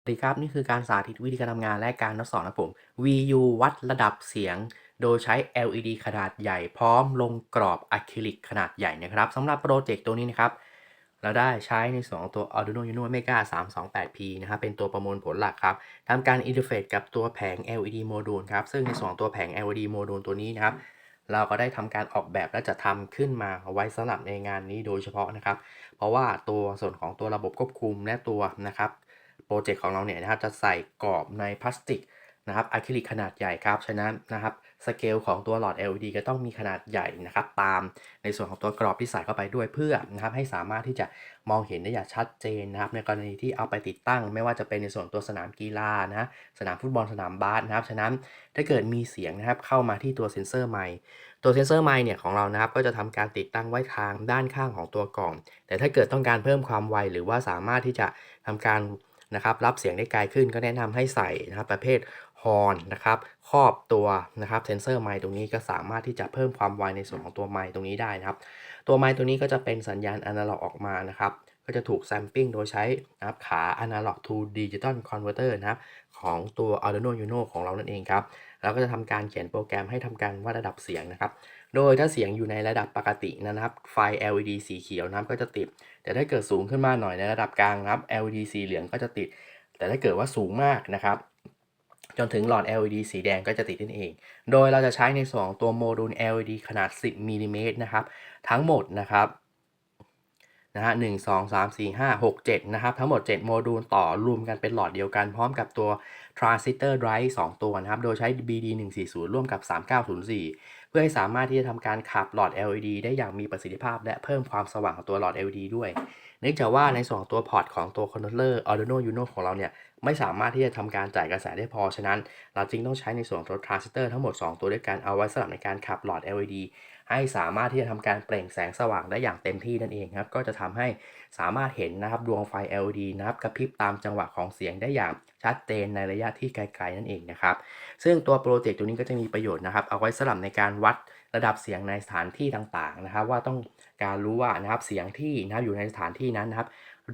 สวัสดีครับ นี่คือการสาธิตวิธีการทำงานและการทดสอบนะผม VU วัดระดับเสียง โดยใช้ LED ขนาดใหญ่พร้อมลงกรอบอะคริลิกขนาดใหญ่นะครับสำหรับโปรเจกต์ตัวนี้นะครับ เราได้ใช้ในส่วนของตัว Arduino Uno Mega 328P นะครับ เป็นตัวประมวลผลหลักครับทำการอินเทอร์เฟซกับตัวแผง LED โมดูลครับ ซึ่งในส่วนของตัวแผง LED โมดูลตัวนี้นะครับเราก็ได้ทำการออกแบบและจะทำขึ้นมาไว้สำหรับในงานนี้โดยเฉพาะนะครับ เพราะว่าตัวส่วนของตัวระบบควบคุมและตัวนะครับ โปรเจกต์ของเราเนี่ยนะครับจะใส่กรอบในพลาสติกนะครับอะคริลิกขนาดใหญ่ครับ ฉะนั้นนะครับสเกลของตัวหลอด LED ก็ต้องมีขนาดใหญ่นะครับตามในส่วนของตัวกรอบที่ใส่เข้าไปด้วยเพื่อนะครับให้สามารถที่จะมองเห็นได้อย่างชัดเจนนะครับในกรณีที่เอาไปติดตั้ง ไม่ว่าจะเป็นในส่วนตัวสนามกีฬานะสนามฟุตบอลสนามบาสนะครับฉะนั้นถ้าเกิดมีเสียงนะครับเข้ามาที่ตัวเซ็นเซอร์ไมค์ตัวเซนเซอร์ไมค์เนี่ยของเรานะครับก็จะทำการติดตั้งไว้ทางด้านข้างของตัวกล่อง แต่ถ้าเกิดต้องการเพิ่มความไวหรือว่าสามารถที่จะทำการ นะครับรับเสียงได้ไกลขึ้นก็แนะนำให้ใส่นะครับประเภทฮอนนะครับครอบตัวนะครับเซนเซอร์ไมค์ตรงนี้ก็สามารถที่จะเพิ่มความไวในส่วนของตัวไมค์ตรงนี้ได้นะครับ ตัวไมค์ตัวนี้ก็จะเป็นสัญญาณอนาล็อกออกมานะครับ ก็จะถูกแซมปิ้งโดยใช้นะครับขา Analog to Digital Converter นะครับของตัว Arduino Uno ของเรานั่นเองครับ แล้วก็จะทำการเขียนโปรแกรมให้ทำการวัดระดับเสียงนะครับ โดยถ้าเสียงอยู่ในระดับปกตินะครับ ไฟ LED สีเขียวนะครับก็จะติด แต่ถ้าเกิดสูงขึ้นมาหน่อยในระดับกลางนะครับ LED สีเหลืองก็จะติด แต่ถ้าเกิดว่าสูงมากนะครับจนถึงหลอด LED สีแดงก็จะติดนั่นเอง โดยเราจะใช้ในส่วนของตัวโมดูล LED ขนาด 10มิลลิเมตรนะครับ ทั้งหมดนะครับ นะฮะหนึ่งสองสามสี่ห้าหกเจ็ดนะครับ ทั้งหมด 7 โมดูลต่อรวมกันเป็นหลอดเดียวกัน พร้อมกับตัว transistor drive 2 ตัวนะครับ โดยใช้ BD 1 4 0ร่วมกับ 3904 เพื่อให้สามารถที่จะทำการขับหลอด LED ได้อย่างมีประสิทธิภาพ และเพิ่มความสว่างของตัวหลอด LED ด้วย เนื่องจากว่าในส่วนของตัวพอร์ตของตัวคอนโทรลเลอร์ Arduino Uno ของเราเนี่ย ไม่สามารถที่จะทำการจ่ายกระแสได้พอ ฉะนั้น เราจึงต้องใช้ในส่วนของตัวทรานซิสเตอร์ทั้งหมด 2 ตัวด้วยกันเอาไว้สำหรับในการขับหลอด LED ให้สามารถที่จะทำการเปล่งแสงสว่างได้อย่างเต็มที่นั่นเองครับ ก็จะทำให้สามารถเห็นนะครับดวงไฟ LED นะครับกระพริบตามจังหวะของเสียงได้อย่างชัดเจนในระยะที่ไกลๆนั่นเองนะครับ ซึ่งตัวโปรเจกต์ตัวนี้ก็จะมีประโยชน์นะครับเอาไว้สำหรับในการวัด ระดับเสียงในสถานที่ต่างๆนะครับ ว่าต้องการรู้ว่านะครับเสียงที่นะครับอยู่ในสถานที่นั้นนะครับ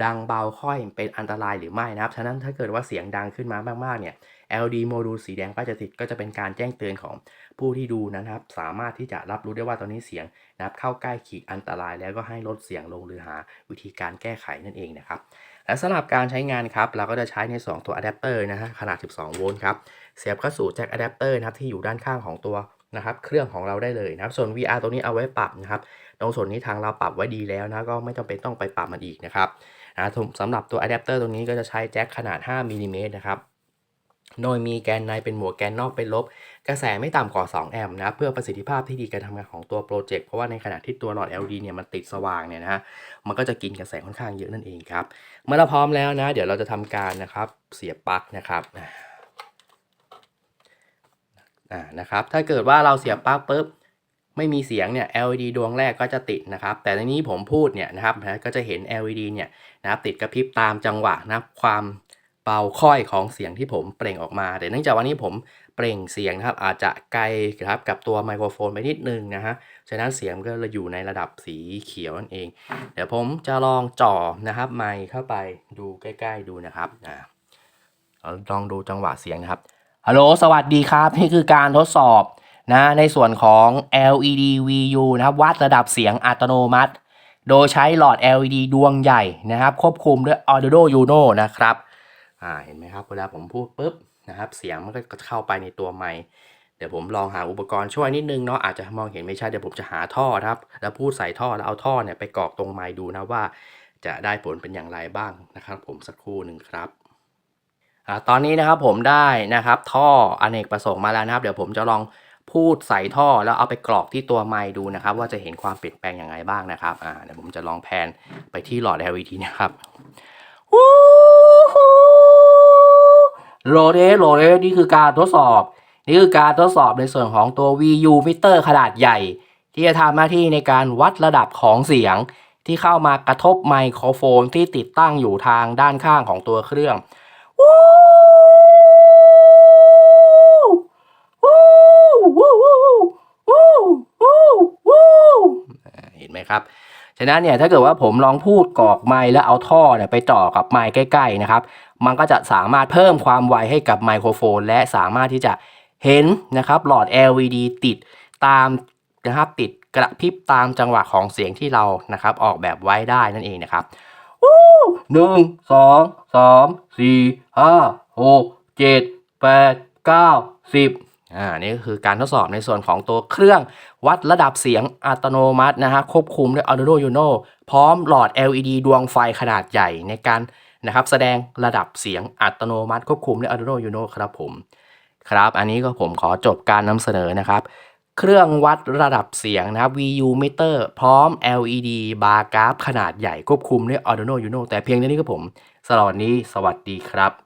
ดังเบาค่อยเป็นอันตรายหรือไม่นะครับฉะนั้นถ้าเกิดว่าเสียงดังขึ้นมามากๆเนี่ย LED โมดูลสีแดงก็จะติดก็จะเป็นการแจ้งเตือนของผู้ที่ดูนะครับ สามารถที่จะรับรู้ได้ว่าตอนนี้เสียงนะครับ เข้าใกล้ขีดอันตรายแล้วก็ให้ลดเสียงลงหรือหาวิธีการแก้ไขนั่นเองนะครับและสำหรับการใช้งานครับ เราก็จะใช้ใน 2 ตัวอะแดปเตอร์นะฮะขนาด 12 โวลต์ครับ เสียบเข้าสู่แจ็คอะแดปเตอร์นะครับที่อยู่ด้านข้างของตัว นะครับเครื่องของเราได้เลยนะครับ ส่วน VR ตัวนี้เอาไว้ปรับนะครับตรงส่วนนี้ทางเราปรับไว้ดีแล้วนะก็ไม่จำเป็นต้องไปปรับมันอีกนะครับนะสำหรับตัวอะแดปเตอร์ตรงนี้ก็จะใช้แจ็คขนาด5มิลลิเมตรนะครับโดยมีแกนในเป็นบวกแกนนอกเป็นลบ กระแสไม่ต่ำกว่า 2 แอมป์นะเพื่อประสิทธิภาพที่ดีการทำงานของตัวโปรเจกต์เพราะว่าในขณะที่ตัวหลอด LED เนี่ยมันติดสว่างเนี่ยนะฮะมันก็จะกินกระแสค่อนข้างเยอะนั่นเองครับ เมื่อเราพร้อมแล้วนะ เดี๋ยวเราจะทำการนะครับเสียบปลั๊กนะครับ นะครับ ถ้าเกิดว่าเราเสียบปลั๊กปุ๊บไม่มีเสียงเนี่ย LED ดวงแรกก็จะติดนะครับ แต่ในนี้ผมพูดเนี่ยนะครับนะก็จะเห็น LED เนี่ยนะครับติดกระพริบตามจังหวะนะครับความเบาค่อยของเสียงที่ผมเปล่งออกมา แต่เนื่องจากวันนี้ผมเปล่งเสียงนะครับ อาจจะไกลครับกับตัวไมโครโฟนไปนิดนึงนะฮะฉะนั้นเสียงก็เลยอยู่ในระดับสีเขียวนั่นเอง เดี๋ยวผมจะลองจ่อนะครับไมค์เข้าไปดูใกล้ ๆดูนะครับอ่าลองดูจังหวะเสียงนะครับ ฮัลโหล สวัสดีครับ นี่คือการทดสอบนะในส่วนของ LED VU นะครับวัดระดับเสียงอัตโนมัติ โดยใช้หลอด LED ดวงใหญ่นะครับ ควบคุมด้วย Arduino Uno นะครับอ่าเห็นไหมครับ เวลาผมพูดปุ๊บนะครับ เสียงมันก็เข้าไปในตัวไมค์เดี๋ยวผมลองหาอุปกรณ์ช่วยนิดนึงเนาะอาจจะมองเห็นไม่ชัดเดี๋ยวผมจะหาท่อครับ แล้วพูดใส่ท่อแล้วเอาท่อเนี่ยไปกรอกตรงไมค์ดูนะว่า จะได้ผลเป็นอย่างไรบ้างนะครับ ผมสักครู่หนึ่งครับ อ่าตอนนี้นะครับผมได้นะครับท่ออเนกประสงค์มาแล้วนะครับ เดี๋ยวผมจะลองพูดใส่ท่อแล้วเอาไปกรอกที่ตัวไมค์ดูนะครับ ว่าจะเห็นความเปลี่ยนแปลงอย่างไรบ้างนะครับอ่าเดี๋ยวผมจะลองแพนไปที่หลอด LED นะครับโหลดเดโหลดเดนี่คือการทดสอบ นี่คือการทดสอบในส่วนของตัว VU มิเตอร์ขนาดใหญ่ ที่จะทำหน้าที่ในการวัดระดับของเสียง ที่เข้ามากระทบไมโครโฟนที่ติดตั้งอยู่ทางด้านข้างของตัวเครื่อง เห็นไหมครับ ฉะนั้นเนี่ยถ้าเกิดว่าผมลองพูดกอกไม้แล้วเอาท่อเนี่ยไปจ่อกับไม้ใกล้ ๆนะครับ มันก็จะสามารถเพิ่มความไวให้กับไมโครโฟน และสามารถที่จะเห็นนะครับ หลอด LED ติดตามนะครับติดกระพริบตามจังหวะของเสียงที่เรานะครับ ออกแบบไว้ได้นั่นเองนะครับหนึ่งสองสามสี่ ห้าหกเจ็ดแปดเก้าสิบอ่านี่ก็คือการทดสอบในส่วนของตัวเครื่องวัดระดับเสียงอัตโนมัตินะฮะควบคุมด้วย Arduino Uno พร้อมหลอด LED ดวงไฟขนาดใหญ่ในการนะครับแสดงระดับเสียงอัตโนมัติควบคุมด้วย Arduino Uno ครับผม ครับ อันนี้ก็ผมขอจบการนำเสนอนะครับ เครื่องวัดระดับเสียงนะครับ VU meter พร้อม LED บาร์กราฟขนาดใหญ่ควบคุมด้วย Arduino Uno แต่เพียงเท่านี้ก็ผมสำหรับวันนี้สวัสดีครับ